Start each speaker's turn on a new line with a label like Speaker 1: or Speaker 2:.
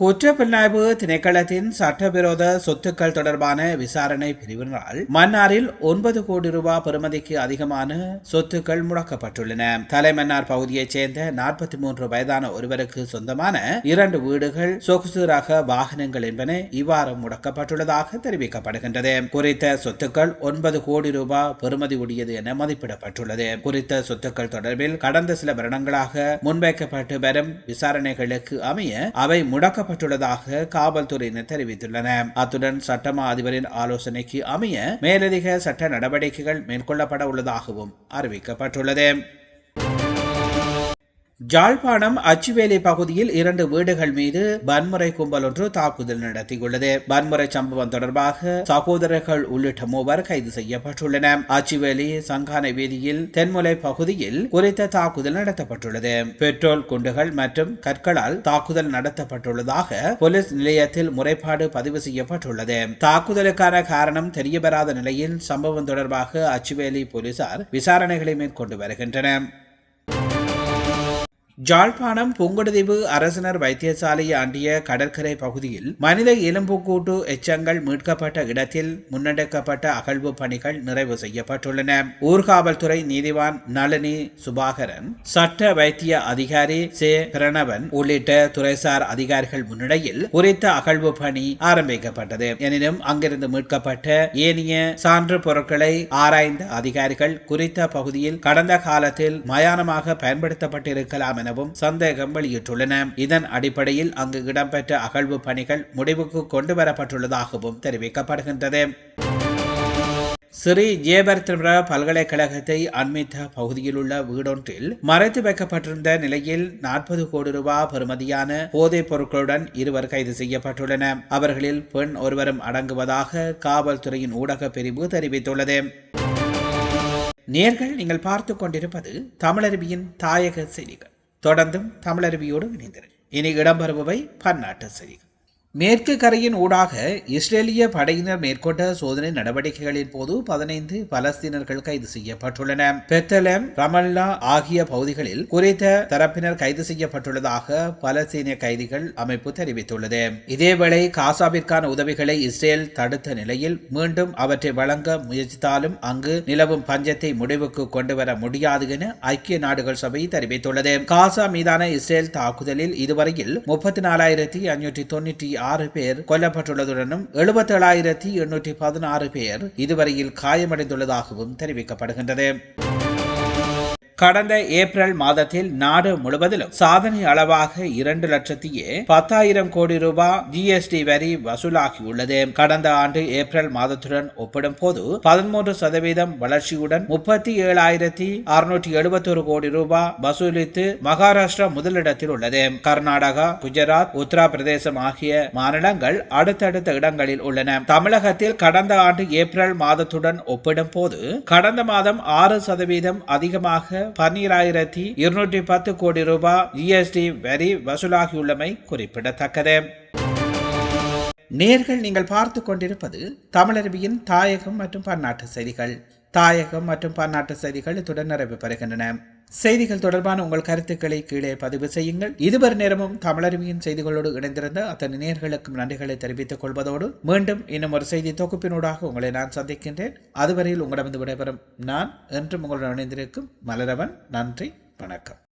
Speaker 1: குற்றப்புலனாய்வு திணைக்களத்தின் சட்டவிரோத சொத்துக்கள் தொடர்பான விசாரணை பிரிவினரால் மன்னாரில் ஒன்பது கோடி ரூபாய் பெறுமதிக்கு அதிகமான சொத்துக்கள் முடக்கப்பட்டுள்ளன. தலைமன்னார் பகுதியைச் சேர்ந்த நாற்பத்தி மூன்று வயதான ஒருவருக்கு சொந்தமான இரண்டு வீடுகள் சொகுசு ரக வாகனங்கள் என்பன இவ்வாறு முடக்கப்பட்டுள்ளதாக தெரிவிக்கப்படுகின்றது. குறித்த சொத்துக்கள் ஒன்பது கோடி ரூபாய் பெறுமதி உடையது என மதிப்பிடப்பட்டுள்ளது. குறித்த சொத்துக்கள் தொடர்பில் கடந்த சில வருடங்களாக முன்வைக்கப்பட்டு வரும் விசாரணைகளுக்கு அமைய அவை முடக்க வழங்கப்பட்டுள்ளதாக காவல்துறையினர் தெரிவித்துள்ளனர். அத்துடன் சட்டமா அதிபரின் ஆலோசனைக்கு அமைய மேலதிக சட்ட நடவடிக்கைகள் மேற்கொள்ளப்பட உள்ளதாகவும் அறிவிக்கப்பட்டுள்ளது. ஜாழ்ப்பாணம் அச்சுவேலி பகுதியில் இரண்டு வீடுகள் மீது வன்முறை கும்பல் ஒன்று தாக்குதல் நடத்தியுள்ளது. வன்முறை சம்பவம் தொடர்பாக சகோதரர்கள் உள்ளிட்ட மூவர் கைது செய்யப்பட்டுள்ளனர் அச்சுவேலி சங்கானை வீதியில் தென்முலை பகுதியில் குறித்த தாக்குதல் நடத்தப்பட்டுள்ளது. பெட்ரோல் குண்டுகள் மற்றும் கற்களால் தாக்குதல் நடத்தப்பட்டுள்ளதாக போலீஸ் நிலையத்தில் முறைப்பாடு பதிவு செய்யப்பட்டுள்ளது. தாக்குதலுக்கான காரணம் தெரியவராத நிலையில் சம்பவம் தொடர்பாக அச்சுவேலி போலீசார் விசாரணைகளை மேற்கொண்டு வருகின்றனர். ஜாழ்ப்பாணம் புங்குடுதீவு அரசினர் வைத்தியசாலையை ஆண்டிய கடற்கரை பகுதியில் மனித எலும்புக்கூட்டு எச்சங்கள் மீட்கப்பட்ட இடத்தில் முன்னெடுக்கப்பட்ட அகழ்வு பணிகள் நிறைவு செய்யப்பட்டுள்ளன. ஊர்காவல்துறை நீதிவான் நளினி சுபாகரன் சட்ட வைத்திய அதிகாரி சே. பிரணவன் உள்ளிட்ட துறைசார் அதிகாரிகள் முன்னிலையில் குறித்த அகழ்வு பணி ஆரம்பிக்கப்பட்டது. எனினும் அங்கிருந்து மீட்கப்பட்ட ஏனைய சான்று பொருட்களை ஆராய்ந்த அதிகாரிகள் குறித்த பகுதியில் கடந்த காலத்தில் மயானமாக பயன்படுத்தப்பட்டிருக்கலாம் என எனவும் சந்தேகம் வெளியிட்டுள்ளன. இதன் அடிப்படையில் அங்கு இடம்பெற்ற அகழ்வு பணிகள் முடிவுக்கு கொண்டு வரப்பட்டுள்ளதாகவும் தெரிவிக்கப்படுகின்றது ஸ்ரீ ஜேபர்திர பல்கலைக்கழகத்தை அண்மித்த பகுதியில் உள்ள வீடொன்றில் மறைத்து வைக்கப்பட்டிருந்த நிலையில் நாற்பது கோடி ரூபாய் பெறுமதியான போதைப் பொருட்களுடன் இருவர் கைது செய்யப்பட்டுள்ளனர் அவர்களில் பெண் ஒருவரும் அடங்குவதாக காவல்துறையின் ஊடக பிரிவு தெரிவித்துள்ளது. நேர்கள் நீங்கள் பார்த்து கொண்டிருப்பது தமிழருவியின் தாயக செய்திகள். தொடர்ந்தும் தமிழருவியோடு இணைந்தனர் இனி இடம்பெறுபவை பன்னாட்டு செய்திகள். மேற்கு கரையின் ஊடாக இஸ்ரேலிய படையினர் மேற்கொண்ட சோதனை நடவடிக்கைகளின் போது பதினைந்து பலஸ்தீனர்கள் கைது செய்யப்பட்டுள்ளனர் பெத்தலம் ரமல்லா ஆகிய பகுதிகளில் குறித்த தரப்பினர் கைது செய்யப்பட்டுள்ளதாக பலஸ்தீனிய கைதிகள் அமைப்பு தெரிவித்துள்ளது. இதேவேளை காசாவிற்கான உதவிகளை இஸ்ரேல் தடுத்த நிலையில் மீண்டும் அவற்றை வழங்க முயற்சித்தாலும் அங்கு நிலவும் பஞ்சத்தை முடிவுக்கு கொண்டு வர முடியாது என ஐக்கிய நாடுகள் சபை தெரிவித்துள்ளது. காசா மீதான இஸ்ரேல் தாக்குதலில் இதுவரையில் முப்பத்தி நாலாயிரத்தி ஐநூற்றி தொன்னூற்றி ஆறு பேர் கொல்லப்பட்டுள்ளதுடனும் எழுபத்தி ஏழாயிரத்தி எண்ணூற்றி பதினாறு பேர் இதுவரையில் காயமடைந்துள்ளதாகவும் தெரிவிக்கப்படுகின்றது. கடந்த ஏப்ரல் மாதத்தில் நாடு முழுவதிலும் சாதனை அளவாக இரண்டு லட்சத்தியே பத்தாயிரம் கோடி ரூபாய் ஜிஎஸ்டி வரி வசூலாகியுள்ளது. கடந்த ஆண்டு ஏப்ரல் மாதத்துடன் ஒப்பிடும் போது பதிமூன்று சதவீதம் வளர்ச்சியுடன் முப்பத்தி ஏழாயிரத்தி அறுநூற்றி எழுபத்தொரு கோடி ரூபாய் வசூலித்து மகாராஷ்டிரா முதலிடத்தில் உள்ளது. கர்நாடகா குஜராத் உத்தரப்பிரதேசம் ஆகிய மாநிலங்கள் அடுத்தடுத்த இடங்களில் உள்ளன. தமிழகத்தில் கடந்த ஆண்டு ஏப்ரல் மாதத்துடன் ஒப்பிடும் போது கடந்த மாதம் ஆறு சதவீதம் அதிகமாக பன்னிராயிரத்தி இருநூற்றி பத்து கோடி ரூபாய் ஜிஎஸ்டி வரி வசூலாகியுள்ளமை குறிப்பிடத்தக்கது. நேர்கள் நீங்கள் பார்த்து கொண்டிருப்பது தமிழருவியின் தாயகம் மற்றும் பன்னாட்டு செய்திகள். தாயகம் மற்றும் பன்னாட்டு செய்திகள் இத்துடன் நிறைவு பெறுகின்றன. செய்திகள் தொடர்பான உங்கள் கருத்துக்களை கீழே பதிவு செய்யுங்கள். இதுவரை நேரமும் தமிழருமையின் செய்திகளோடு இணைந்திருந்த அத்தனை நேர்களுக்கும் நன்றிகளை தெரிவித்துக் கொள்வதோடு மீண்டும் இன்னும் ஒரு செய்தி தொகுப்பினூடாக உங்களை நான் சந்திக்கின்றேன். அதுவரையில் உங்களிடமிருந்து விடைபெறும் நான் என்றும் உங்களுடன் இணைந்திருக்கும் மலரவன். நன்றி வணக்கம்.